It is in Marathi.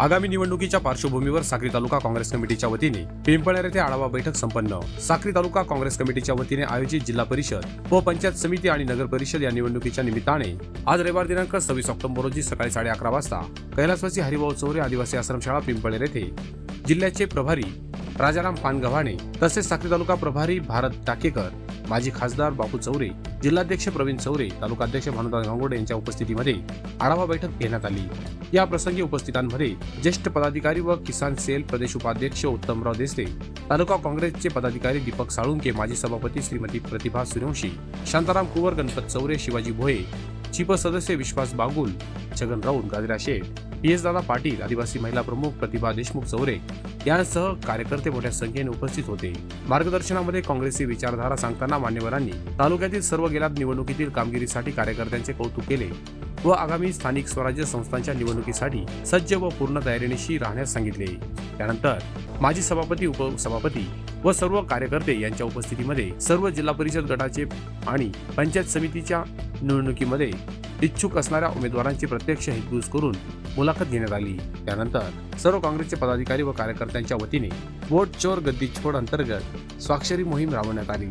आगामी निवडणुकीच्या पार्श्वभूमीवर साक्री तालुका काँग्रेस कमिटीच्या वतीने पिंपळनेर येथे आढावा बैठक संपन्न. साक्री तालुका काँग्रेस कमिटीच्या वतीने आयोजित जिल्हा परिषद व पंचायत समिती आणि नगर परिषद या निवडणुकीच्या निमित्ताने आज रविवार दिनांक सव्वीस ऑक्टोबर रोजी सकाळी साडे अकरा वाजता कैलासवासी हरिभाऊ चौरे आदिवासी आश्रमशाळा पिंपळनेर येथे जिल्ह्याचे प्रभारी राजाराम पानगव्हाणे तसेच साक्री तालुका प्रभारी भारत टाकेकर माजी खासदार बापू चौरे जिल्हाध्यक्ष प्रवीण चौरे तालुकाध्यक्ष भानुदास गांगोडे यांच्या उपस्थितीमध्ये आढावा बैठक घेण्यात आली. या प्रसंगी उपस्थितांमध्ये ज्येष्ठ पदाधिकारी व किसान सेल प्रदेश उपाध्यक्ष उत्तमराव देसले तालुका काँग्रेसचे पदाधिकारी दीपक साळुंके माजी सभापती श्रीमती प्रतिभा सूर्यवंशी शांताराम कुवर गणपत चौरे शिवाजी भोये चिप सदस्य विश्वास बागुल छगन राऊत गाजरा शेठ पी एस दादा पाटील आदिवासी महिला प्रमुख प्रतिभा देशमुख चौरे यांसह कार्यकर्ते मोठ्या संख्येने उपस्थित होते. मार्गदर्शनामध्ये काँग्रेसची विचारधारा सांगताना मान्यवरांनी तालुक्यातील सर्व गेल्या निवडणुकीतील कामगिरीसाठी कार्यकर्त्यांचे कौतुक केले व आगामी स्थानिक स्वराज्य संस्थांच्या निवडणुकीसाठी सज्ज व पूर्ण तयारीनिशी राहण्यास सांगितले. त्यानंतर माजी सभापती उपसभापती व सर्व कार्यकर्ते यांच्या उपस्थितीमध्ये सर्व जिल्हा परिषद गटाचे आणि पंचायत समितीच्या निवडणुकीमध्ये इच्छुक असणाऱ्या उमेदवारांची प्रत्यक्ष हितगुज करून मुलाखत घेण्यात आली. त्यानंतर सर्व काँग्रेसचे पदाधिकारी व कार्यकर्त्यांच्या वतीने वोट चोर गद्दी छोड अंतर्गत स्वाक्षरी मोहीम राबवण्यात आली.